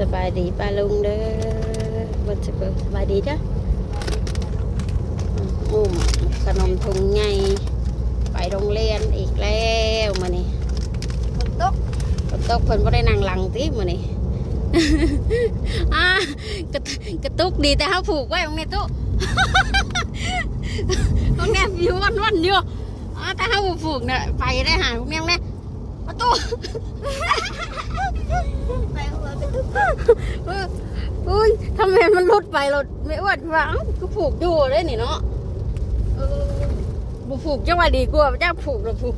สบายดีป้าลุงเด้อวันสกสบายดีจ้ะอุ้มขนมถุงใหญ่ไปโรงเรียนอีกแล้วมานี่ฝนตกฝนตกเพิ่นบ่ได้นั่งหลังติมานี่อ่ากระตุกระตุกดีแต่เฮาผูกไว้ตรงนี้ตุตรงนี้อยู่วันวันๆอยู่อ่าแต่เฮาบ่ผูกน่ะไปได้หาตรงนี้ตรงนี้ ประตูไปหัวกระตุกเอออุ้ยทำไมมันหลุดไปเราไม่อ้วนฟังก็ผูกอยู่เลยนี่เนาะเออบุผูกจังว่าดีกว่าจ้าผูกเราผูก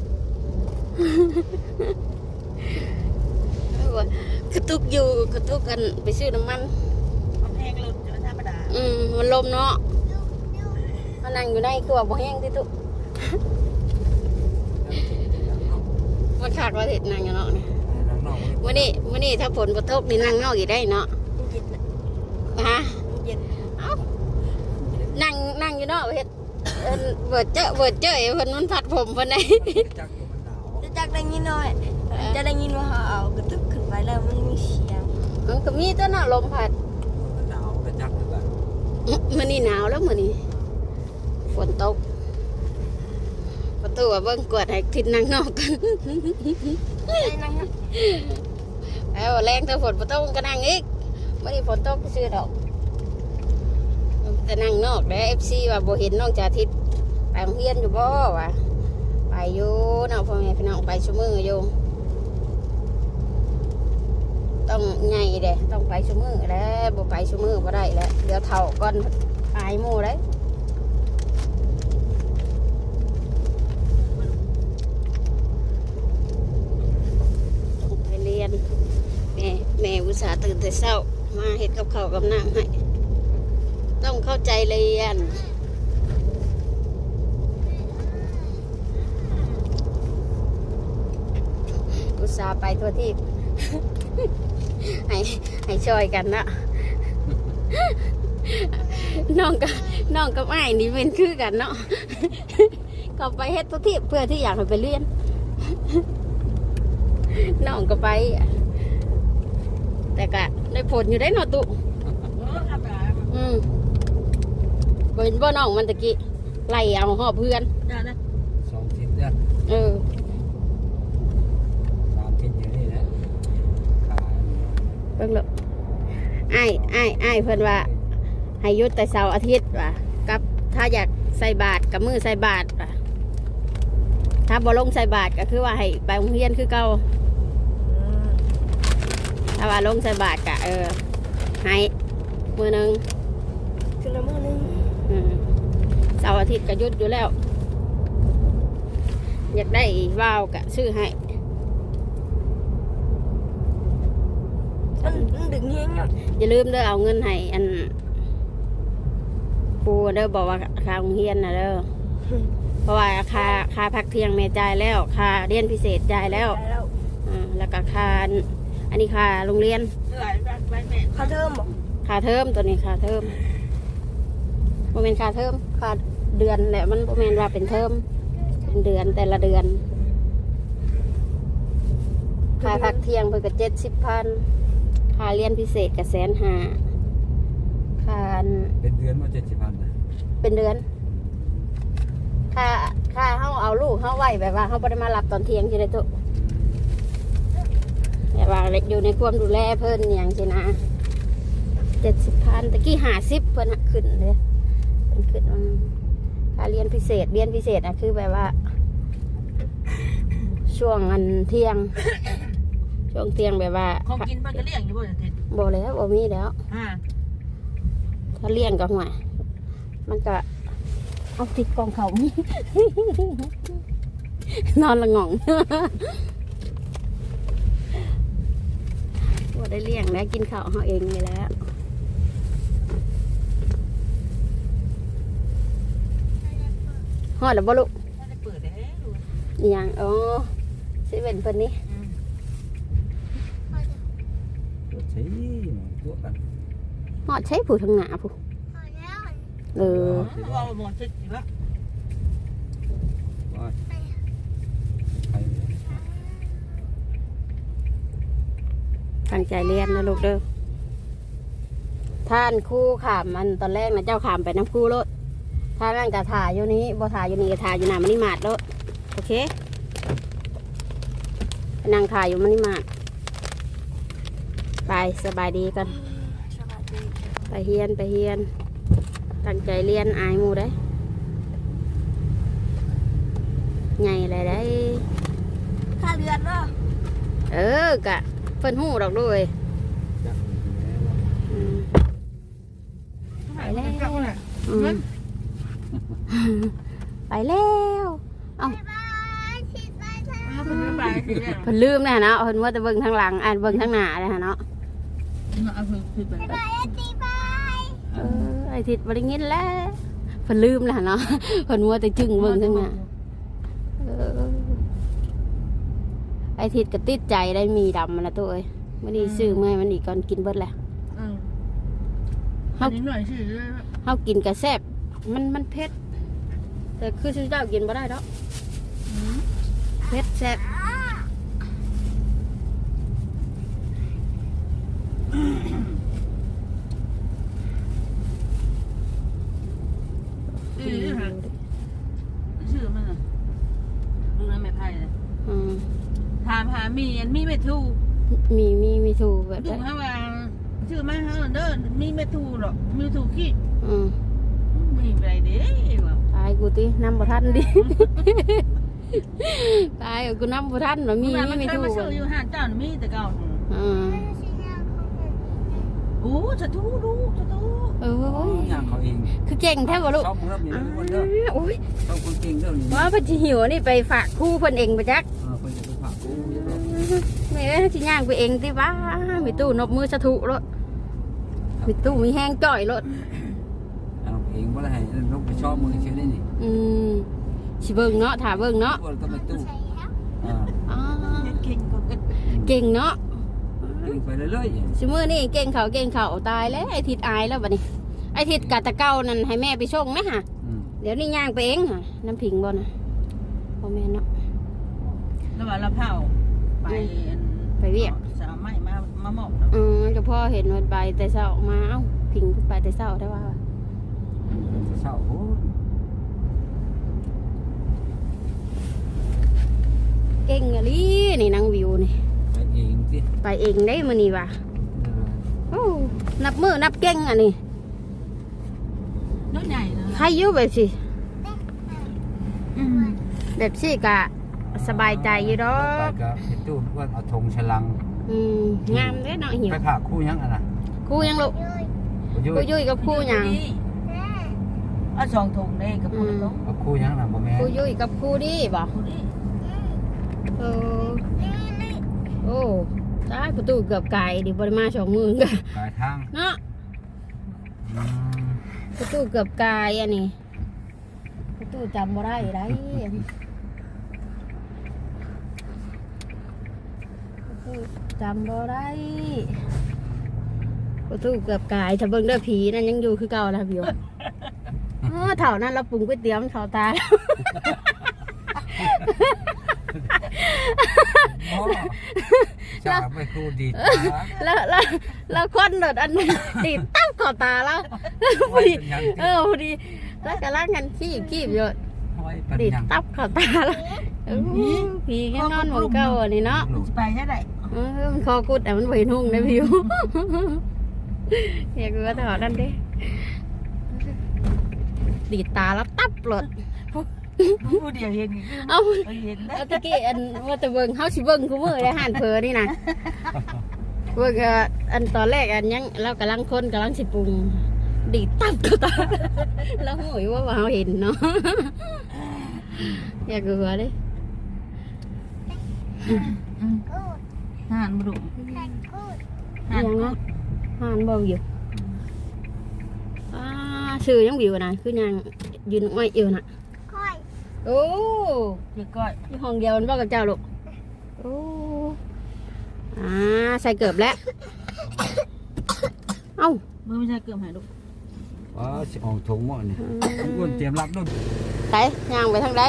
เออว่ะกระตุกอยู่กระตุกกันไปซื้อน้ำมันกำแพงหลุดอยู่ธรรมดา อืมมันลมเนาะมันนั่งอยู่ในคือว่าบ่แห้งที่ตุ มันขาดว่าเห็ดนั่งอยู่เนาะนี่วันนี้วันนี้ถ้าฝนบ่ตกนี่นั่งนอกอยู่ได้เนาะมันเย็นนะฮะมันเย็นนั่งนั่งอยู่เนาะเฮ็ดเอิ้นเบิดเจ้อเบิดเจ้อเพิ่นมันผัดผมเพิ่นได้จะจักได้ยินหน่อย จะได้ยินว่าเขาเอากระตุกขึ้นไปแล้วมันมีเสียงมันก็มีตัวเนาะลมพัดมื้อนี้หนาวแล้วมื้อนี้ฝนตกประ ตูว่าเบิ่งกวดให้ทิศนั่งนอกกันไอ้นั่งนะแล้วแรงถ้าฝนบ่ตกมันก็นั่งอีกไมื้อนี้ฝนตกซื่อดอกแต่นั่งนอกเด้เอ FC ว่าบเห็นน้องจ่าทิศไปโรงเรียนอยู่บ่วะไปอยู่เนาะพ่อแม่พี่น้องไปซุมืออยู่ต้องไงเด้ต้องไปชั่วมือแล้วบ่ไปชั่วมือบ่ได้แล้วเดี๋ยวเท่าก่อนอายหมู่เลยต้องไปเรียนแม่แม่ อุตส่าห์ตื่นแต่เช้า มาเฮ็ดกับเขากับน้ำให้ ต้องเข้าใจเรียนอุตส่าห์ไปทั่วที่ให้ให้ช่วยกันนะน้องกับน้องกับไอ้นี่เป็นคือกันเนาะก็ไปเฮ็ดตัวที่เพื่อที่อยากไปเรียนน้องก็ไป แต่ก็ได้ผลอยู่ได้เนาะตุธรรมดาอืมบ่เห็นบ่น้องมันตะกี้ไล่เอาหอบเพื่อนจ้านะสองทิศเนี่ยเออสามทิศอยู่นี่แหละขายเบิ่งเลยอ้ายอ้ายอ้ายเพิ่นว่าให้หยุดแต่เสาร์อาทิตย์ว่ะกับถ้าอยากใส่บาตรกับมือใส่บาตรว่ะถ้าบ่ลงใส่บาตรก็คือว่าให้ไปโรงเรียนคือเก่า ถ้าว่าลงใส่บาตรก็เออให้มือหนึงคือละมือนึงอืมเสาร์อาทิตย์ก็หยุดอยู่แล้ว อยากได้ว่าวก็ซื้อให้มันมันดึงเฮงอยู่อย่าลืมเด้อเอาเงินให้อัน ปูเด้อบอกว่าค่าโรงเรียนนะเด้อเพราะว่าค่าค่าพักเที่ยงแม่จ่ายแล้วค่าเรียนพิเศษจ่ายแล้วได้แล้ว อ่าแล้วก็ค่า อันนี้ค่าโรงเรียนหลายแบบหลายแม่เขาเทิมบอกค่าเทอมตัวนี้ค่าเทอมโมเมนค่าเทอมค่าเดือนแหละมันโมเมนว่าเป็นเทอมเป็นเดือนแต่ละเดือนค่าพักเที่ยงเพิ่นก็เจ็ดสิบพันค่าเรียนพิเศษก็แสนห้าค่าอันเป็นเดือนมาเจ็ดสิบพันนะเป็นเดือนค่าค่าเขาเอาลูกเขาไว้แบบว่าเขาไม่ได้มารับตอนเที่ยงใช่ไหมตุ แบบว่าอยู่ในความดูแลเพิ่นอย่างสินะเจ็ดสิบพันตะกี้ห้าสิบเพิ่นหักขึ้นเลยเพิ่นขึ้นมาค่าเรียนพิเศษเรียนพิเศษอะคือแบบว่า ช่วงอันเที่ยง ช่วงเที่ยงแบบว่าของกินมันก็เลี้ยงอยู่บ่เด็ดบ่แล้วบ่มีแล้วอ่าถ้าเลี้ยงก็ห่วยมันก็เอาติดกองเขามีนอนละง่อง ว่า ได้เลี้ยงแล้วกินข้าวเขาเองไปแล้วฮอดแล้วบ่ลูกถ้าได้เปิดได้ดูอหย่างอ๋อสิเป็นเพิ่นนี่รถใช้ตัวกันฮอดใช้ผู้ทางหน้าผู้เออว่าหมดสิอยู่แล้ว ว่าไป ตั้งใจเรียนนะลูกเด้อท่านคู่ขามมันตอนแรกนะเจ้าขามไปน้ำคู่รถถ้านั่นกะถ่ายอยู่นี้บ่ถ่ายอยู่นี่กะถ่ายอยู่หน้ามันนี่มาดรถโอเคไปนั่งถ่ายอยู่มันนี่มาดไปสบายดีกันสวัสดีไปเฮียนไปเฮียน ตั้งใจเรียนอายหมูได้ไงอะไรได้ค่าเรือนเนาะเออกะ เพิ่นหูดอกด้วยจักอืมไปแล้วอืมไปแล้วเอาคุณไม่ไปสิเนี่ยเพิ่นลืมนะเนาะเพิ่นว่าแต่เบิ่งทางหลังอ่านเบิ่งทางหน้าเลยฮะเนาะเอาคุณคือไปเออไอทิดบ่ได้ยินแล้วเพิ่นลืมนะเนาะเพิ่นว่าแต่จึงเบิ่งทางหน้าเออ ไอทิดก็ติดใจได้มีดำมันนะตัวเอ้ยมื้อนี้ซื้อเมื่อให้มันอีกก่อนกินเบิดแหละอืมเอานิดหน่อยสิเฮากินกระแซบมันมันเผ็ดแต่คือชื่อเจ้ากินบ่ได้ดอกเผ็ดแซ่บ อือฮะชื่อมันอะดูนะแม่ไพ่เลย อืม ถา มหามีอันมีไม่ถูกมีมีมีถูกแบบดูได้ฮะว่าชื่อมาฮะเด้อมีไม่ถูกหรอกมีถูกขี้อืมมีอะไรเด้ว่าตายกูตินำบ่ทันดิตายเอากูนำบ่ทันว่ามีมันมีเคยถูมากซื้ออยู่ห้างเจ้ามีแต่เก่าอืมโอ้จะทูดูจะทูเออโอ้ยย่างเขาเองคือเก่งแท้บ่ลูกชอบเริ่มนี่อ้าทุกคนเด้อโอ้ยชอบคนเก่งเด้อนี่ว่าเพิ่นสิหิวนี่ไปฝากครูเพิ่นเองบ่จัก แม่เอ้ยสิย่างไปเองติว่ามีตู้นบมือสะทุรถมีตู้มีแห้งจ่อยรถเอาเองบ่ได้ให้ลูกไปชอบมือชื่อได้นี่อืมสิเบิ่งเนาะถาเบิ่งเนาะทุกคนก็ไปตู้อ่าอ๋อเก่งกว่ากันเก่งเนาะเก่งไปเรื่อยๆสิมื้อนี่เก่งเขาเก่งเขาตายแล้วไอ้ทิดอายแล้วบัดนี้ไอ้ทิดกะตะเก้านั่นให้แม่ไปส่งนะฮะอืมเดี๋ยวนี้ย่างไปเองค่ะน้ำผิงบ่นะบ่แม่นเนาะแล้วว่าเราเผา ไปไปเวียกสาวไม้มามาหมอบอือเจ้าพ่อเห็นวันใบแต่เช้ามาเอ้าผิงขึ้นไปแต่เช้าได้ว่า เศร้าโหเก่งอะลีนี่นางวิวนี่ ไปเองสิไปเองได้มือนี้ว่ะเออโอ้นับมือนับเก่งอันนี้น้องใหญ่นะใครอยู่แบบสิอืมแบบสิกะ สบายใจอยู่ดอไปกกับพี่ตู้เพื่อนเอาธงฉลัง อืมงามเด้เนาะเหี่ยวไปผ่าคู่ยังอะนะครูยังลูกบ่ยุ่ครูยยุ้ยกับครูหยังเอาสองถุงเลยกับปูนลงเอาคู่ยังน่ะบ่แม่นครูยุ้ยกับครูดีบ่ปูนี่เออโอ้ตายประตูเกือบไก่ดิบริมาสองมือกันปลายทางเนาะอืมประตูเกือบไก่อันนี้ประตูจำบ่ได้ได้ประตู จำบ่ได้ประตูเกือบไก่ถ้าเบิ่งเด้อผีนั่นยังอยู่คือเก่าแล้วพี่โยอ๋อเถ่านั้นเราปรุงก๋วยเตี๋ยวมันเขาตาแล้วโอ้จ้าไปคู่ดีตาแล้วแล้วแล้วคนโดดอันนี้ติดตั้งขอบตาแล้วพอไว้ดีเป็นหยังเออพอดีแล้วกำลังกันขี้ขี้อยู่ไว้เป็นติดหยังตับขอบตาแล้วเออผีแค่นอนหมองเก่าอันนี้เนาะจะไปใช่ไหม เออมันคอกุดแต่มันไหวนุ่งนะพิวอยากรู้ว่าถอดนั่นดิดีดตาแล้วตับหลดผู้เดียวเห็นเอาเห็นนะเอาตะกี้อันว่าแต่เบิ่งเฮาสิเบิ่งคู่มือได้หันเพอนี่นะเบิ่งอะอันตอนแรกอันยังเรากำลังคนกำลังสิปรุงดีดตับก็ตาแล้วโหยว่าว่าเราเห็นเนาะอยากกลัวเลย ห่านบุรุษอยังนะห่านบ่อยู่อ่าชื่อยังวิวนะคือยังยืนอ้อยอยู่น่ะโอ้เรียกก้อยยห้องเดียวมันบ่กับเจ้าลูกโอ้อ่าใส่เกือบแล้วเอ้ามือไม่ใช่เกือบหายลูกอ๋อสิออกถุงหม้อนี่ทุกคนเตรียมรับด้วยไปย่างไปทางใด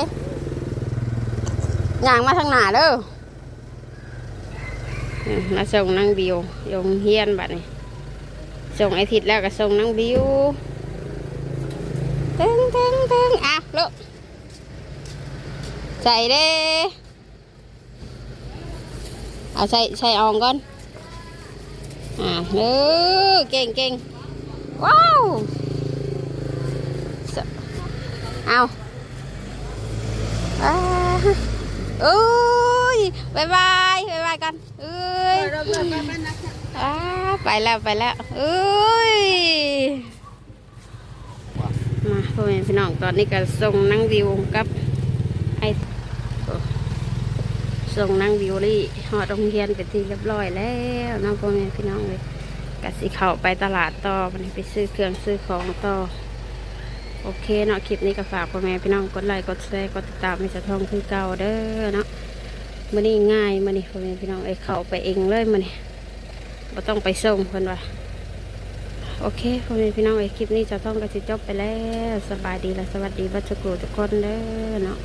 ย่างมาทางหน้าเด้ออื มาส่งนางบิวยงเฮียนบัดนี้ส่งไอทิดแล้วก็ส่งนางบิวตึงตึงตึงอะลูกใส่เด้เอาใส่ใส่อองก่อน อะเออเก่งเก่งว้าว เอาอ่าเอ้ ยบายบายบายบายกันเอ้ยไปแล้วไปแล้วเอ้ยมาพ่อแม่พี่น้องตอนนี้ก็ส่งนั่งวิวกับไอ้ส่งนั่งวิวลี่หอดโรงเรียนเป็นที่เรียบร้อยแล้วน้องพ่อแม่พี่น้องเลยกสิเข้าไปตลาดต่อวันนี้ไปซื้อเครื่องซื้อของต่อโอเคเนาะคลิปนี้ก็ฝากพ่อแม่พี่น้องกดไลค์กดแชร์กดติดตามให้จะท่องคือเก่าเด้อเนาะ มันนี่ง่ายมันนี้พ่อแม่พี่น้องไอ้เขาไปเองเลยมันนี่บ่ต้องไปส่งเพิ่นว่าโอเคพ่อแม่พี่น้องไอ้คลิปนี้จะต้องกระสิจบไปแล้วสบายดีและสวัสดีวัชกรูทุกคนเด้อเนาะ